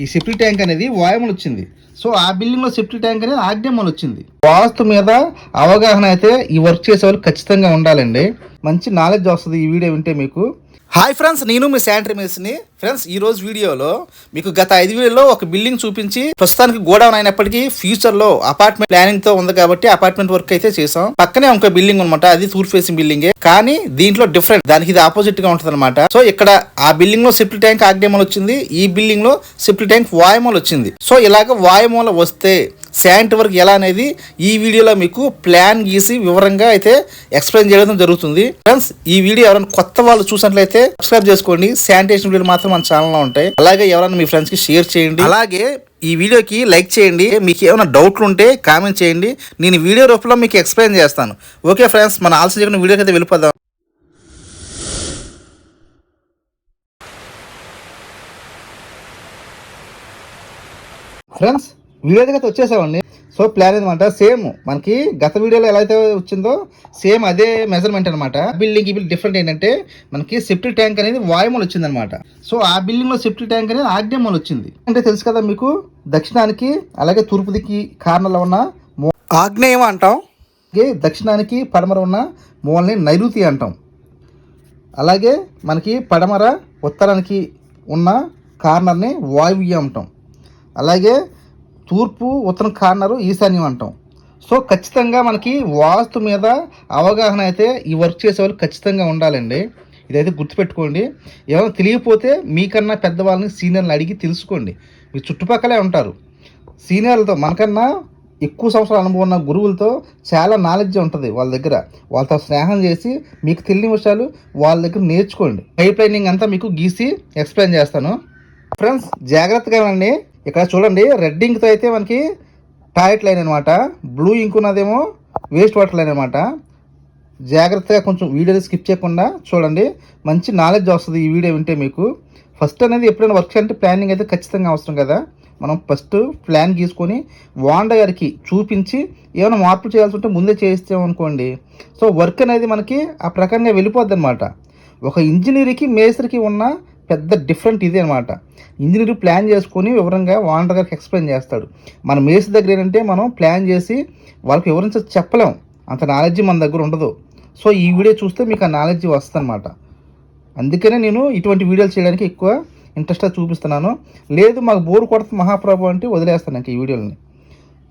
ఈ septic tank అనేది వాయుమలు వచ్చింది. సో ఆ బిల్డింగ్లో సెప్టిక్ ట్యాంక్ అనేది ఆగ్నేయమలు వచ్చింది. వాస్తు మీద అవగాహన అయితే ఈ వర్క్ చేసే వాళ్ళు ఖచ్చితంగా ఉండాలండి. మంచి నాలెడ్జ్ వస్తుంది ఈ వీడియో వింటే మీకు. హాయ్ ఫ్రెండ్స్ నేను మీ శానిటరీ మేస్ని ఫ్రెండ్స్ ఈ రోజు వీడియోలో మీకు గత ఐదు వీడియోలో ఒక బిల్డింగ్ చూపించి ప్రస్తుతానికి గోడౌన్ అయినప్పటికీ ఫ్యూచర్లో అపార్ట్మెంట్ ప్లానింగ్తో ఉంది కాబట్టి అపార్ట్మెంట్ వర్క్ అయితే చేసాం పక్కనే ఇంకో బిల్డింగ్ అనమాట అది తూర్ ఫేసింగ్ బిల్డింగ్. కానీ దీంట్లో డిఫరెంట్ దానికి ఇది ఆపోజిట్గా ఉంటుంది అనమాట సో ఇక్కడ ఆ బిల్డింగ్లో సిప్ట్ ట్యాంక్ ఆగ్నేమల్ వచ్చింది ఈ బిల్డింగ్లో సిప్ట్ ట్యాంక్ వాయుమూల వచ్చింది సో ఇలాగ వాయుమూల వస్తే శాంట్ వర్క్ ఎలా అనేది ఈ వీడియోలో మీకు ప్లాన్ గీసి వివరంగా అయితే ఎక్స్ప్లెయిన్ చేయడం జరుగుతుంది. ఫ్రెండ్స్ ఈ వీడియో ఎవరైనా కొత్త వాళ్ళు చూసినట్లయితే సబ్స్క్రైబ్ చేసుకోండి. శానిటేషన్ వీడియోలు మాత్రం మన ఛానల్లో ఉంటాయి. అలాగే ఎవరైనా మీ ఫ్రెండ్స్కి షేర్ చేయండి. అలాగే ఈ వీడియోకి లైక్ చేయండి. మీకు ఏమైనా డౌట్లు ఉంటే కామెంట్ చేయండి. నేను వీడియో రూపంలో మీకు ఎక్స్ప్లెయిన్ చేస్తాను. ఓకే ఫ్రెండ్స్ మన ఆల్సో చేయకుండా వీడియోకి అయితే వెళ్ళిపోదాం. ఫ్రెండ్స్ వీడియో దగ్గర వచ్చేసామండి. సో ప్లాన్ అనమాట సేమ్ మనకి గత వీడియోలో ఎలా అయితే వచ్చిందో సేమ్ అదే మెజర్మెంట్ అనమాట బిల్డింగ్ ఈ బిల్డింగ్ డిఫరెంట్ ఏంటంటే మనకి సెప్టిక్ ట్యాంక్ అనేది వాయుమూల వచ్చింది అనమాట సో ఆ బిల్డింగ్లో సెప్టిక్ ట్యాంక్ అనేది ఆగ్నేయమూల వచ్చింది. అంటే తెలుసు కదా మీకు దక్షిణానికి అలాగే తూర్పు దిక్కి కార్నర్లో ఉన్న ఆగ్నేయం అంటాం? దక్షిణానికి పడమర ఉన్న మూలని నైరుతి అంటాం. అలాగే మనకి పడమర ఉత్తరానికి ఉన్న కార్నర్ని వాయువ్యం అంటాం. అలాగే తూర్పు ఉత్తరం కార్నరు ఈశాన్యం అంటాం. సో ఖచ్చితంగా మనకి వాస్తు మీద అవగాహన అయితే ఈ వర్క్ చేసే వాళ్ళు ఖచ్చితంగా ఉండాలండి. ఇదైతే గుర్తుపెట్టుకోండి. ఏమైనా తెలియకపోతే మీకన్నా పెద్దవాళ్ళని సీనియర్ని అడిగి తెలుసుకోండి. మీ చుట్టుపక్కలే ఉంటారు. సీనియర్లతో మనకన్నా ఎక్కువ సంవత్సరాల అనుభవం ఉన్న గురువులతో చాలా నాలెడ్జ్ ఉంటుంది వాళ్ళ దగ్గర. వాళ్ళతో స్నేహం చేసి మీకు తెలియని విషయాలు వాళ్ళ దగ్గర నేర్చుకోండి. పైప్ లైనింగ్ అంతా మీకు గీసి ఎక్స్ప్లెయిన్ చేస్తాను. ఫ్రెండ్స్ జాగ్రత్తగా అండి ఇక్కడ చూడండి రెడ్ ఇంక్తో అయితే మనకి టాయిట్ లైన్ అనమాట బ్లూ ఇంక్ ఉన్నదేమో వేస్ట్ వాటర్ లైన్ అనమాట జాగ్రత్తగా కొంచెం వీడియోలు స్కిప్ చేయకుండా చూడండి. మంచి నాలెడ్జ్ వస్తుంది ఈ వీడియో వింటే మీకు. ఫస్ట్ అనేది ఎప్పుడైనా వర్క్ అంటే ప్లానింగ్ అయితే ఖచ్చితంగా అవసరం కదా. మనం ఫస్ట్ ప్లాన్ గీసుకొని వాండ గారికి చూపించి ఏమైనా మార్పులు చేయాల్సి ఉంటే ముందే చేయిస్తామనుకోండి. సో వర్క్ అనేది మనకి ఆ ప్రకారంగా వెళ్ళిపోద్ది అనమాట ఒక ఇంజనీర్కి మేస్త్రికి ఉన్న పెద్ద డిఫరెంట్ ఇది అనమాట ఇంజనీర్ ప్లాన్ చేసుకొని వివరంగా ఓనర్ గారికి ఎక్స్ప్లెయిన్ చేస్తాడు. మన మేస్ దగ్గర ఏంటంటే మనం ప్లాన్ చేసి వాళ్ళకి వివరించి చెప్పలేం. అంత నాలెడ్జ్ మన దగ్గర ఉండదు. సో ఈ వీడియో చూస్తే మీకు ఆ నాలెడ్జ్ వస్తుంది అందుకనే నేను ఇటువంటి వీడియోలు చేయడానికి ఎక్కువ ఇంట్రెస్ట్గా చూపిస్తున్నాను. లేదు మాకు బోర్ కొడుతుంది మహాప్రభు అంటే వదిలేస్తాను ఇంక ఈ వీడియోని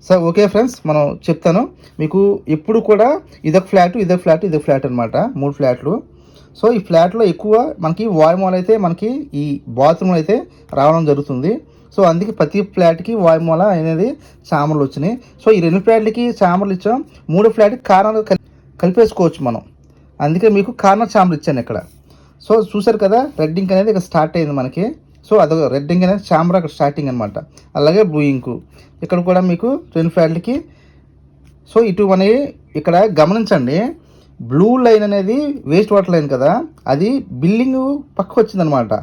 సో ఓకే ఫ్రెండ్స్ మనం చెప్తాను. మీకు ఎప్పుడు కూడా ఇదొక ఫ్లాట్ ఇదొక ఫ్లాట్ ఇదొక ఫ్లాట్ అనమాట మూడు ఫ్లాట్లు సో ఈ ఫ్లాట్లో ఎక్కువ మనకి వాయుమూల అయితే మనకి ఈ బాత్రూమ్లో అయితే రావడం జరుగుతుంది. సో అందుకే ప్రతి ఫ్లాట్కి వాయుమాల అనేది చామర్లు వచ్చినాయి. సో ఈ రెండు ఫ్లాట్లకి చామర్లు ఇచ్చాం. మూడు ఫ్లాట్కి కారణాలు కలిపేసుకోవచ్చు మనం. అందుకే మీకు కార్నర్ చామర్లు ఇచ్చాను ఇక్కడ. సో చూసారు కదా రెడ్ ఇంక్ అనేది ఇక్కడ స్టార్ట్ అయింది మనకి. సో అదొక రెడ్ ఇంక్ అనేది చామర్ అక్కడ స్టార్టింగ్ అనమాట అలాగే బ్లూ ఇంకు. ఇక్కడ కూడా మీకు రెండు ఫ్లాట్లకి. సో ఇటు మనకి ఇక్కడ గమనించండి. బ్లూ లైన్ అనేది వేస్ట్ వాటర్ లైన్ కదా. అది బిల్డింగ్ పక్క వచ్చిందనమాట.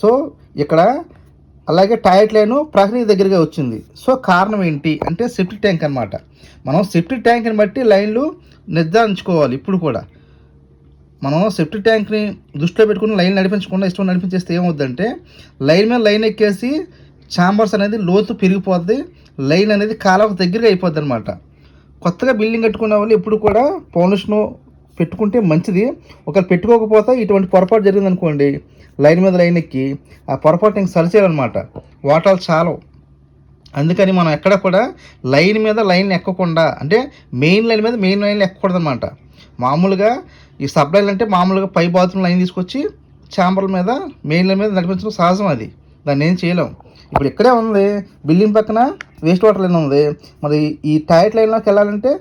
సో ఇక్కడ అలాగే టాయిలెట్ లైను ప్రహరీ దగ్గరగా వచ్చింది. సో కారణం ఏంటి? అంటే సెప్టిక్ ట్యాంక్ అనమాట మనం సెప్టిక్ ట్యాంక్ని బట్టి లైన్లు నిర్ధారించుకోవాలి ఇప్పుడు కూడా. మనం సెప్టిక్ ట్యాంక్ని దృష్టిలో పెట్టుకుని లైన్ నడిపించకుండా ఇష్టం నడిపించేస్తే ఏమవుద్దంటే లైన్ మీద లైన్ ఎక్కేసి ఛాంబర్స్ అనేది లోతు పెరిగిపోద్ది. లైన్ అనేది కాలం దగ్గరగా అయిపోద్ది అనమాట కొత్తగా బిల్డింగ్ కట్టుకునే వాళ్ళు ఎప్పుడు కూడా పౌలుషను పెట్టుకుంటే మంచిది. ఒకవేళ పెట్టుకోకపోతే ఇటువంటి పొరపాటు జరిగింది అనుకోండి లైన్ మీద లైన్ ఎక్కి ఆ పొరపాటు ఇంక సరిచేయాలన్నమాట. వాటాలు చాలవు. అందుకని మనం ఎక్కడ కూడా లైన్ మీద లైన్ ఎక్కకుండా అంటే మెయిన్ లైన్ మీద మెయిన్ లైన్ ఎక్కకూడదనమాట మామూలుగా ఈ సబ్ లైన్ అంటే మామూలుగా పై బాత్రూమ్ లైన్ తీసుకొచ్చి ఛాంబర్ల మీద మెయిన్ లైన్ మీద నడిపించడం సహజం అది. దాన్ని ఏం చేయలేం. ఇప్పుడు ఇక్కడే ఉంది. బిల్డింగ్ పక్కన వేస్ట్ వాటర్ లైన్ ఉంది. మరి ఈ టాయిట్ లైన్లోకి వెళ్ళాలంటే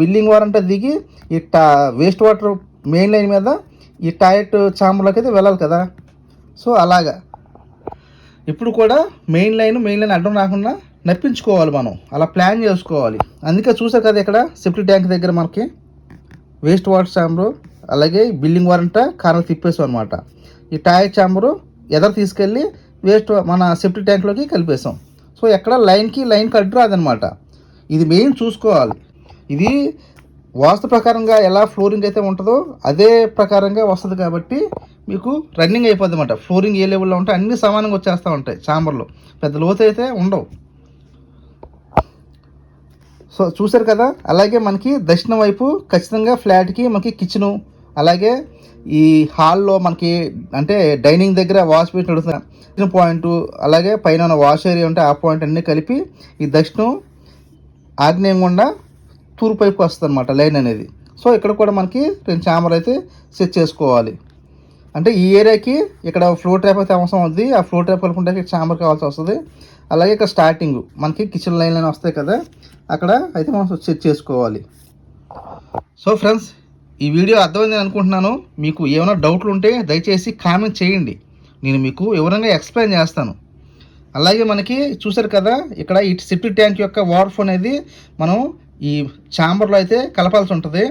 బిల్డింగ్ వారంటే దిగి ఈ టా వేస్ట్ వాటర్ మెయిన్ లైన్ మీద ఈ టాయిట్ ఛాంబర్లోకి అయితే వెళ్ళాలి కదా. సో అలాగా. ఇప్పుడు కూడా మెయిన్ లైన్ మెయిన్ లైన్ అడ్డం రాకుండా నప్పించుకోవాలి మనం. అలా ప్లాన్ చేసుకోవాలి. అందుకే చూసారు కదా ఇక్కడ సెప్టిక్ ట్యాంక్ దగ్గర మనకి వేస్ట్ వాటర్ ఛాంబరు అలాగే బిల్డింగ్ వారంట కారణం తిప్పేసాం అనమాట ఈ టాయర్ ఛాంబరు ఎదర తీసుకెళ్ళి వేస్ట్ మన సెప్టిక్ ట్యాంక్లోకి కలిపేసాం సో ఎక్కడ లైన్కి లైన్ కట్ రాదనమాట ఇది మెయిన్ చూసుకోవాలి. ఇది వాస్తు ప్రకారంగా ఎలా ఫ్లోరింగ్ అయితే ఉంటుందో అదే ప్రకారంగా వస్తుంది కాబట్టి మీకు రన్నింగ్ అయిపోద్ది అనమాట ఫ్లోరింగ్ ఏ లెవెల్లో ఉంటే అన్ని సమానంగా వచ్చేస్తూ ఉంటాయి ఛాంబర్లో. పెద్ద లోతు అయితే ఉండవు. సో చూసారు కదా? అలాగే మనకి దక్షిణం వైపు ఖచ్చితంగా ఫ్లాట్కి మనకి కిచెను అలాగే ఈ హాల్లో మనకి అంటే డైనింగ్ దగ్గర వాష్ బేసిన్ నడుస్తుంది. కిచెన్ పాయింట్ అలాగే పైన ఉన్న వాష్ ఏరియా ఉంటే ఆ పాయింట్ అన్నీ కలిపి ఈ దక్షిణం ఆగ్నేయం గుండా తూర్పు వైపు వస్తుంది అనమాట లైన్ అనేది. సో ఇక్కడ కూడా మనకి రెండు చాంబర్ అయితే సెట్ చేసుకోవాలి. అంటే ఈ ఏరియాకి ఇక్కడ ఫ్లోర్ ట్రాప్ అయితే అవసరం అవుద్ది ఆ ఫ్లోర్ ట్రాప్ కలుపుకుంటే చాంబర్ కావాల్సి వస్తుంది. అలాగే ఇక్కడ స్టార్టింగ్ మనకి కిచెన్ లైన్ లైన్ వస్తాయి కదా. అక్కడ అయితే మనం సెట్ చేసుకోవాలి. సో ఫ్రెండ్స్ ఈ వీడియో అర్థమైంది అనుకుంటున్నాను. మీకు ఏమైనా డౌట్లు ఉంటే దయచేసి కామెంట్ చేయండి. నేను మీకు వివరంగా ఎక్స్ప్లెయిన్ చేస్తాను. అలాగే మనకి చూసారు కదా ఇక్కడ ఈ సెప్టిక్ ట్యాంక్ యొక్క వార్ఫ్ అనేది మనం ఈ ఛాంబర్లో అయితే కలపాల్సి ఉంటుంది.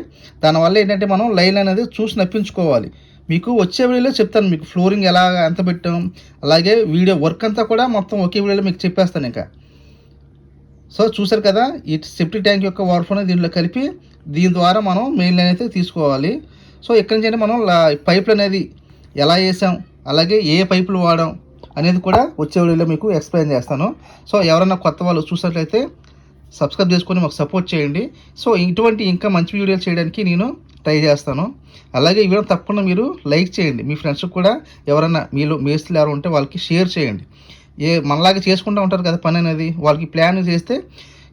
దానివల్ల ఏంటంటే మనం లైన్ అనేది చూసి నప్పించుకోవాలి. మీకు వచ్చే వీడియోలో చెప్తాను మీకు ఫ్లోరింగ్ ఎలా ఎంత పెట్టాం అలాగే వీడియో వర్క్ అంతా కూడా మొత్తం ఒకే వీడియోలో మీకు చెప్పేస్తాను ఇంకా. సో చూసారు కదా ఈ సెప్టిక్ ట్యాంక్ యొక్క వార్ఫ్ అనేది దీంట్లో కలిపి దీని ద్వారా మనం మెయిన్ లైన్ అయితే తీసుకోవాలి. సో ఇక్కడి నుంచి అంటే మనం పైపులు అనేది ఎలా వేసాం అలాగే ఏ పైపులు వాడాం అనేది కూడా వచ్చే వీడియోలో మీకు ఎక్స్ప్లెయిన్ చేస్తాను. సో ఎవరైనా కొత్త వాళ్ళు చూసినట్లయితే సబ్స్క్రైబ్ చేసుకొని మాకు సపోర్ట్ చేయండి. సో ఇటువంటి ఇంకా మంచి వీడియోలు చేయడానికి నేను ట్రై చేస్తాను. అలాగే ఈ వీడియో తప్పకుండా మీరు లైక్ చేయండి. మీ ఫ్రెండ్స్కి కూడా ఎవరైనా మీలో మేస్తులు ఎవరు ఉంటే వాళ్ళకి షేర్ చేయండి. ఏ మనలాగా చేసుకుంటూ ఉంటారు కదా పని అనేది వాళ్ళకి ప్లాన్ చేస్తే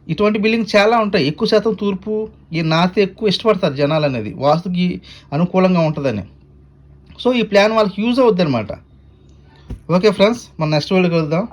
ఇటువంటి బిల్డింగ్ చాలా ఉంటాయి. ఎక్కువ శాతం తూర్పు ఈ నార్త్ ఎక్కువ ఇష్టపడతారు జనాలు అనేది వాస్తుకి అనుకూలంగా ఉంటుందని. సో ఈ ప్లాన్ వాళ్ళకి యూజ్ అవుద్ది అనమాట ఓకే ఫ్రెండ్స్ మన నెక్స్ట్ వీడియోకి వెళ్దాం.